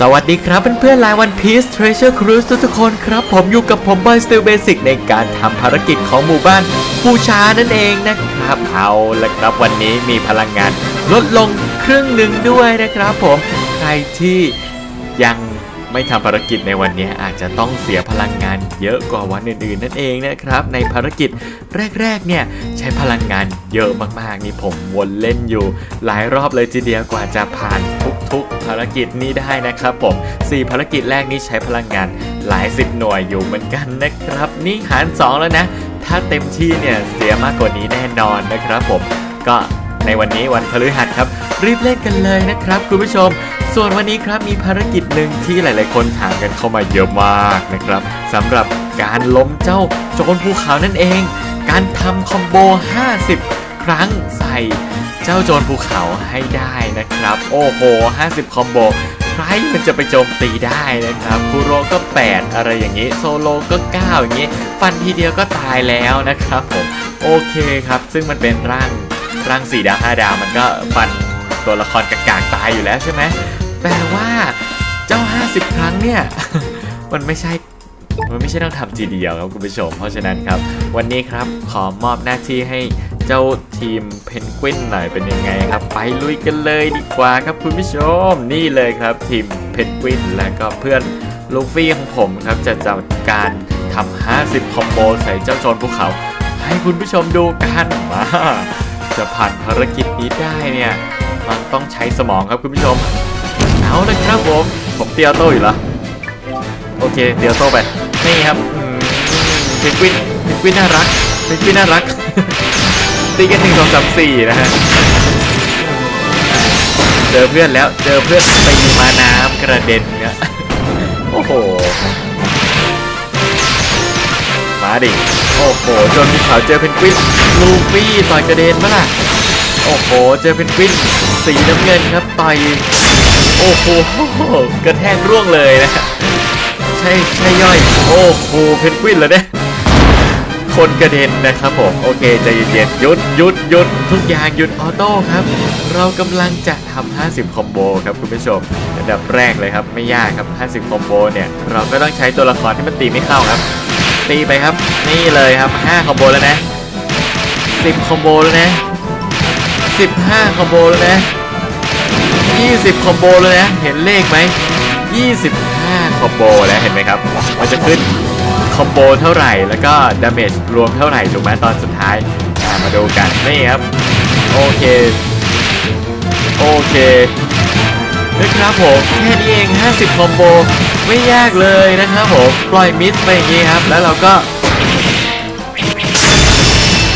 สวัสดีครับเพื่อนๆลายวันพีซเทรเชอร์ครูซทุกคนครับ ผมอยู่กับผมบอยสติลเบสิกในการทำภารกิจของหมู่บ้านฟูชานั่นเองนะครับ เอาละครับวันนี้มีพลังงานลดลงครึ่งหนึ่งด้วยนะครับผมใครที่ยังไม่ทำภารกิจในวันนี้อาจจะต้องเสียพลังงาน เยอะกว่าวันอื่นๆนั่นเองนะครับ ในภารกิจแรกๆเนี่ยใช้พลังงานเยอะมากๆนี่ผมวนเล่นอยู่ หลายรอบเลยทีเดียวกว่าจะผ่านทุกๆ ภารกิจนี้ได้นะครับผม 4 ภารกิจแรกนี้ใช้พลังงานหลายสิบหน่วยอยู่เหมือนกันนะครับ นี่หาร 2 แล้วนะ ถ้าเต็มที่เนี่ยเสียมากกว่านี้แน่นอนนะครับผมก็ ในวันนี้วันพฤหัสครับ รีบเล่นกันเลยนะครับ คุณผู้ชม ส่วนวันนี้ครับมีภารกิจหนึ่งที่หลายๆ คนถามกันเข้ามาเยอะมากนะครับสำหรับการล้มเจ้าโจรภูเขานั่นเอง การทำคอมโบ 50 ครั้งใส่เจ้าโจรภูเขาให้ได้นะครับ โอ้โห 50 คอมโบใครมันจะไปโจมตีได้นะครับคูโรก็ 8 อะไรอย่างนี้ โซโลก็ 9 อย่างนี้ ฟันทีเดียวก็ตายแล้วนะครับผม โอเคครับ ซึ่งมันเป็นร่าง ร่าง4ดาว5ดาวมันก็ฟันตัวละครกากากๆตายอยู่แล้วใช่ไหมแต่ว่าเจ้า 50 ครั้งเนี่ย มันไม่ใช่มันไม่ใช่ต้องทำทีเดียวครับคุณผู้ชม เพราะฉะนั้นครับ วันนี้ครับขอมอบหน้าที่ให้เจ้าทีมเพนกวินหน่อยเป็นยังไงครับ ไปลุยกันเลยดีกว่าครับคุณผู้ชม นี่เลยครับทีมเพนกวินและก็เพื่อนลูฟี่ของผมครับจะจัดการทำ50 คอมโบใส่เจ้าโจรภูเขา ให้คุณผู้ชมดูกันมา จะผ่านภารกิจนี้ได้เนี่ย มันต้องใช้สมองครับคุณผู้ชม เอาเลยครับผม ผมเตียวโต้อยู่เหรอ โอเคเตียวโต้ไป นี่ครับเพนกวินเพนกวินน่ารักเพนกวินน่ารัก ตีกันหนึ่งสองสามสี่นะฮะ เจอเพื่อนแล้ว เจอเพื่อนตีมาน้ำกระเด็นเนี่ยโอ้โห มาดิ โอ้โหจนมีข่าวเจอเพนกวินลูฟี่ต่อยกระเด็นมาล่ะ โอ้โห เจอเพนกวินสีน้ำเงินครับต่อยโอ้โหกระแทกร่วงเลยนะ ใช่ใช่ย่อย โอ้โหเพนกวินเหรอเนี่ยคนกระเด็นนะครับผมโอเคใจเย็นๆหยุดหยุดหยุดทุกอย่างหยุดออโต้ครับ เรากำลังจะทำ50 คอมโบครับคุณผู้ชมอันดับแรกเลยครับไม่ยากครับ 50 คอมโบเนี่ย เราก็ต้องใช้ตัวละครที่มันตีไม่เข้าครับ ตีไปครับ นี่เลยครับ5คอมโบแล้วนะ10คอมโบแล้วนะ15คอมโบแล้วนะ20คอมโบแล้วนะเห็นเลขไหม25คอมโบแล้วเห็นไหมครับมันจะขึ้นคอมโบเท่าไหร่แล้วก็ดาเมจรวมเท่าไหร่ถูกไหมตอนสุดท้ายมาดูกันนี่ครับโอเคโอเคนะครับผมแค่นี้เอง 50 คอมโบ ไม่ยากเลยนะครับผมปล่อยมิสไปอย่างนี้ครับ แล้วเราก็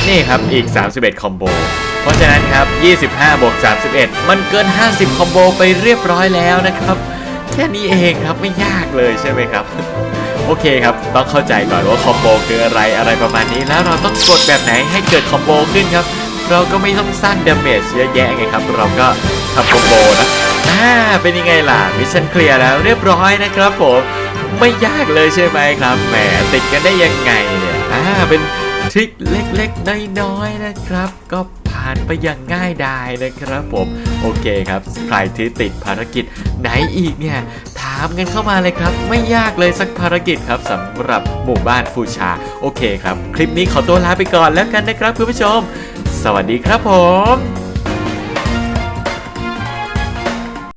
นี่ครับอีก 31 คอมโบ เพราะฉะนั้นครับ 25บวก31 มันเกิน 50 คอมโบไปเรียบร้อยแล้วนะครับ แค่นี้เองครับไม่ยากเลยใช่ไหมครับ โอเคครับ ต้องเข้าใจก่อนว่าคอมโบคืออะไรอะไรประมาณนี้แล้วเราต้องกดแบบไหนให้เกิดคอมโบขึ้นครับ เราก็ไม่ต้องสร้างดาเมจเยอะแยะไงครับ เราก็ทำคอมโบนะ อ่าเป็นยังไงล่ะมิชชั่นเคลียร์แล้วเรียบร้อยนะครับผมไม่ยากเลยใช่ไหมครับแหมติดกันได้ยังไงเนี่ยอ่าเป็นทริคเล็กๆ น้อยๆนะครับ ก็ผ่านไปอย่างง่ายดายนะครับผม โอเคครับ ใครที่ติดภารกิจไหนอีกเนี่ย ถามกันเข้ามาเลยครับ ไม่ยากเลยสักภารกิจครับสำหรับหมู่บ้านฟูชา โอเคครับ คลิปนี้ขอตัวลาไปก่อนแล้วกันนะครับคุณผู้ชม สวัสดีครับผม